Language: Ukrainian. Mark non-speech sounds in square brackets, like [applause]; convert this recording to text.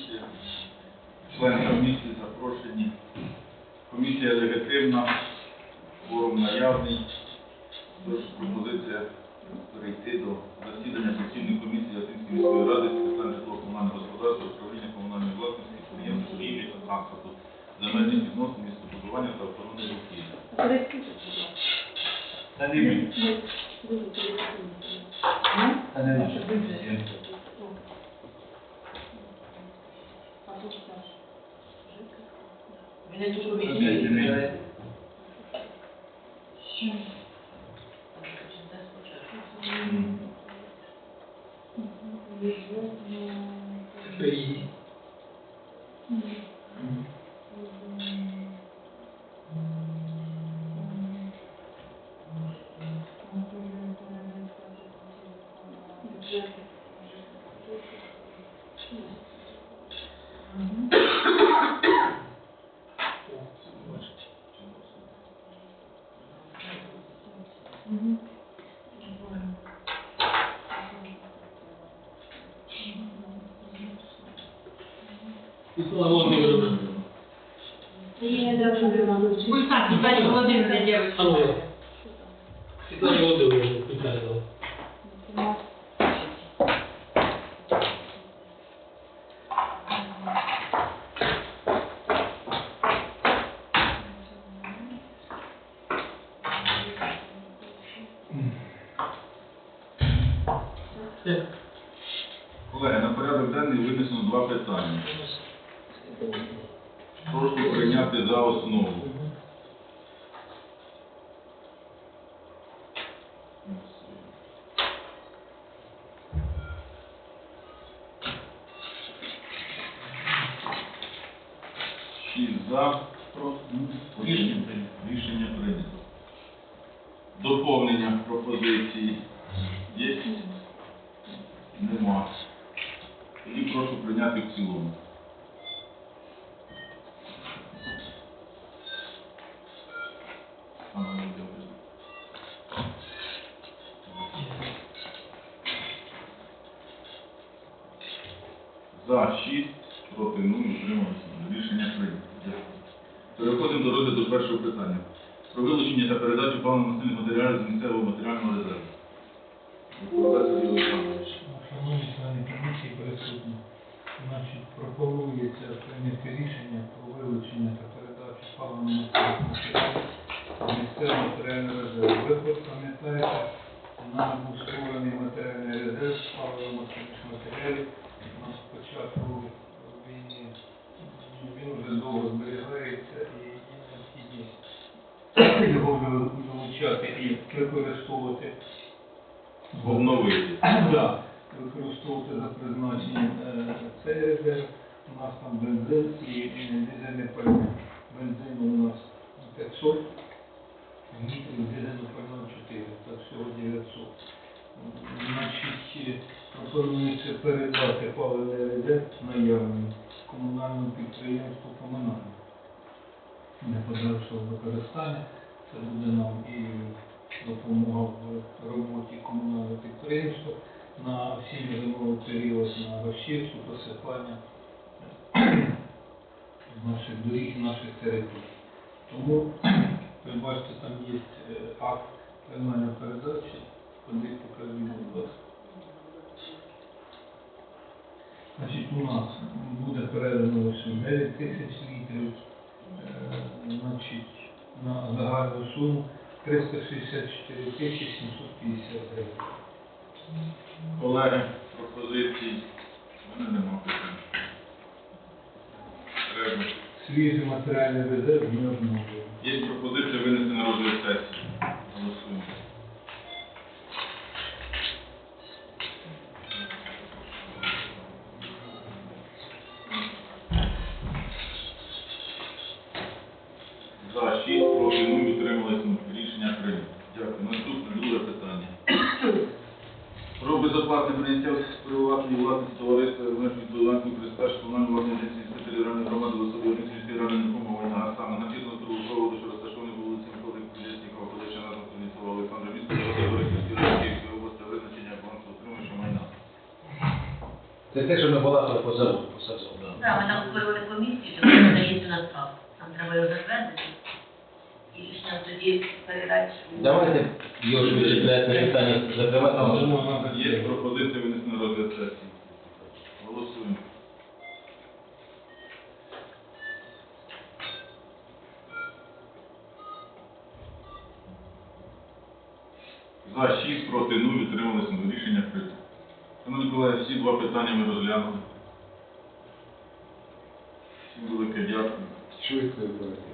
комісія. Члени комісії запрошені. Комісія легітимна, форум наявний. Тож пропозиція перейти до засідання постійної комісії Ясинської міської ради з питань житлово-комунального господарства, управління комунальної власності, підприємств, торгівлі та транспорту, земельних відносин, містобудування та охорони довкілля. Та не. Та не наша комісія. Він не ту Опять комісію. Булька, Віталій. Алло. Світлана Володимировна, підтягнула. Все. Колеги, на порядок денний винесено два питання. Прошу прийняти за основу. Шість за. Рішення прийнято. Доповнення пропозиції є? Нема. Тоді прошу прийняти в цілому. За 6, проти 0, утрималися. Рішення прийнято. Дякую. Переходимо до розгляду першого питання. Про вилучення та передачу паливно-мастильних матеріалів з місцевого матеріального резерву. Професор Юрій Олександрович. Шановні члени комісії присутні, значить, пропонується і використовувати Обновити. [clears throat] Да, використовувати за призначенням е, цей резерв. У нас там бензин і дизельне пальне. Бензину у нас 500, літрів дизельне пальне 4, так всього 900. Значить, пропонується передати паливний резерв наявний комунальному підприємству комунальне. Для подальшого використання це буде нам і допомога в роботі комунального підприємства на осінньо-зимовий період на розчистку, посипання наших доріг, наших територій. Тому, [clears throat] ви бачите, там є е, акт приймання передачі, куди покажіть, будь. Значить, у нас буде передано лише 9 тисяч літрів, е, значить, на загальну суму 364 тисячі 750 гривень. Колеги, пропозиції. У мене нема питань. Треба. Свіжий матеріальний резерв не обновлюємо. Є пропозиція ви на безоплатне прийняття з приватної власності товариства Верхньої Доланської Кристаш комунальної власної Жінської територіальної громади в особі Олексійської ради майна, а саме на торгову проводу, що розташований вулиці Миколи Кулєснікова, Колеча Назва Кузнєцова, Олександра міста, Городської ради Київської області, визначення балансу утримуючого майна. Це те, що ми балакали по садзаводу. Так, ми там створили комісію, то вона надається на справку. Нам треба його затвердити. І рішення тоді передати. Давайте його швидше проєктне питання же тому Є пропозиція винести на розгляд сесії. Голосуємо. За 6, проти 0, утрималися на рішення прийнято. Шановні колеги, всі два питання ми розглянули. Всім велике дякую. І коротко.